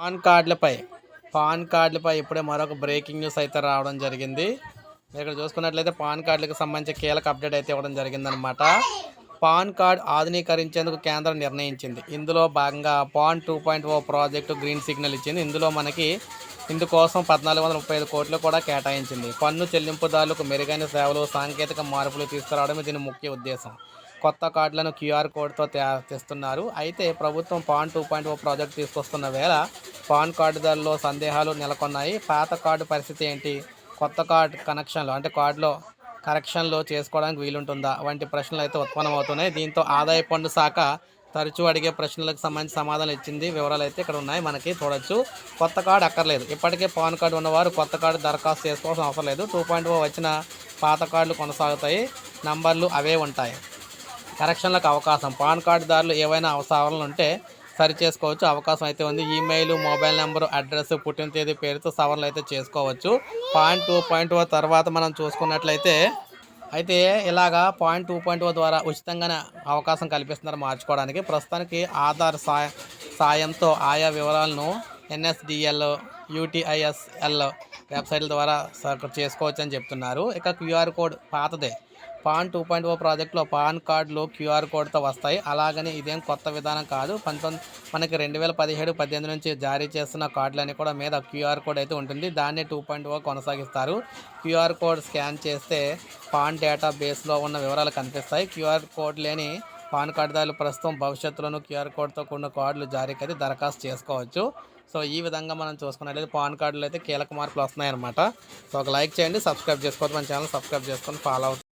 Pan కార్డులపై pan కార్డులపై ఇప్పుడే మరొక breaking news అయితే రావడం జరిగింది. ఇక్కడ చూసుకున్నట్లయితే పాన్ కార్డులకు సంబంధించి కీలక అప్డేట్ అయితే ఇవ్వడం జరిగిందనమాట పాన్ కార్డ్ ఆధునీకరించేందుకు కేంద్రం నిర్ణయించింది. ఇందులో భాగంగా PAN two point O project green signal ఇచ్చింది. ఇందులో మనకి ఇందుకోసం పద్నాలుగు వందల ముప్పై ఐదు కోట్లు కూడా కేటాయించింది. పన్ను చెల్లింపుదారులకు మెరుగైన సేవలు సాంకేతిక మార్పులు తీసుకురావడమే దీని ముఖ్య ఉద్దేశం. కొత్త కార్డులను క్యూఆర్ కోడ్తో తెస్తున్నారు. అయితే ప్రభుత్వం PAN two point O project తీసుకొస్తున్న వేళ పాన్ కార్డుదారులో సందేహాలు నెలకొన్నాయి. పాత కార్డు పరిస్థితి ఏంటి? కొత్త కార్డు కనెక్షన్లు అంటే కార్డులో కరెక్షన్లు చేసుకోవడానికి వీలుంటుందా? వంటి ప్రశ్నలు అయితే ఉత్పన్నమవుతున్నాయి. దీంతో ఆదాయ పన్ను శాఖ తరచూ అడిగే ప్రశ్నలకు సంబంధించి సమాధానం ఇచ్చింది. వివరాలు అయితే ఇక్కడ ఉన్నాయి. మనకి చూడొచ్చు. కొత్త కార్డు అక్కర్లేదు. ఇప్పటికే పాన్ కార్డు ఉన్నవారు కొత్త కార్డు దరఖాస్తు చేసుకోవాల్సిన అవసరం లేదు. టూ పాయింట్ ఓ వచ్చిన పాత కార్డులు కొనసాగుతాయి. నంబర్లు అవే ఉంటాయి. కరెక్షన్లకు అవకాశం. పాన్ కార్డుదారులు ఏవైనా అవసరాలు ఉంటే సరి చేసుకోవచ్చు అవకాశం అయితే ఉంది. ఈమెయిల్ మొబైల్ నెంబర్ అడ్రస్ పుట్టిన తేదీ పేరుతో సవరణలు అయితే చేసుకోవచ్చు. పాయింట్ టూ పాయింట్ ఓ తర్వాత మనం చూసుకున్నట్లయితే అయితే ఇలాగా పాయింట్ టూ పాయింట్ ఓ ద్వారా ఉచితంగానే అవకాశం కల్పిస్తున్నారు మార్చుకోవడానికి. ప్రస్తుతానికి ఆధార్ సాయ సాయంతో ఆయా వివరాలను ఎన్ఎస్డిఎల్ యూటీఐఎస్ఎల్ వెబ్సైట్ల ద్వారా సర్కర్ చేసుకోవచ్చు అని చెప్తున్నారు. ఇక క్యూఆర్ కోడ్ పాతదే. పాన్ టూ పాయింట్ ఓ ప్రాజెక్ట్లో పాన్ కార్డులు క్యూఆర్ కోడ్తో వస్తాయి. అలాగని ఇదేం కొత్త విధానం కాదు. పంతొమ్మిది మనకి రెండు వేల పదిహేడు పద్దెనిమిది నుంచి జారీ చేస్తున్న కార్డులన్నీ కూడా మీద క్యూఆర్ కోడ్ అయితే ఉంటుంది. దాన్ని టూ పాయింట్ ఓ కొనసాగిస్తారు. క్యూఆర్ కోడ్ స్కాన్ చేస్తే పాన్ డేటా బేస్లో ఉన్న వివరాలు కనిపిస్తాయి. క్యూఆర్ కోడ్ లేని పాన్ కార్డుదారులు ప్రస్తుతం భవిష్యత్తులోనూ క్యూఆర్ కోడ్తో కూడిన కార్డులు జారీకి అయితే దరఖాస్తు చేసుకోవచ్చు. సో ఈ విధంగా మనం చూసుకున్నట్లయితే పాన్ కార్డులు అయితే కీలక మార్పులు వస్తున్నాయన్నమాట. సో ఒక లైక్ చేయండి సబ్స్క్రైబ్ చేసుకోవద్దు మన ఛానల్ సబ్స్క్రైబ్ చేసుకొని ఫాలో అవుతుంది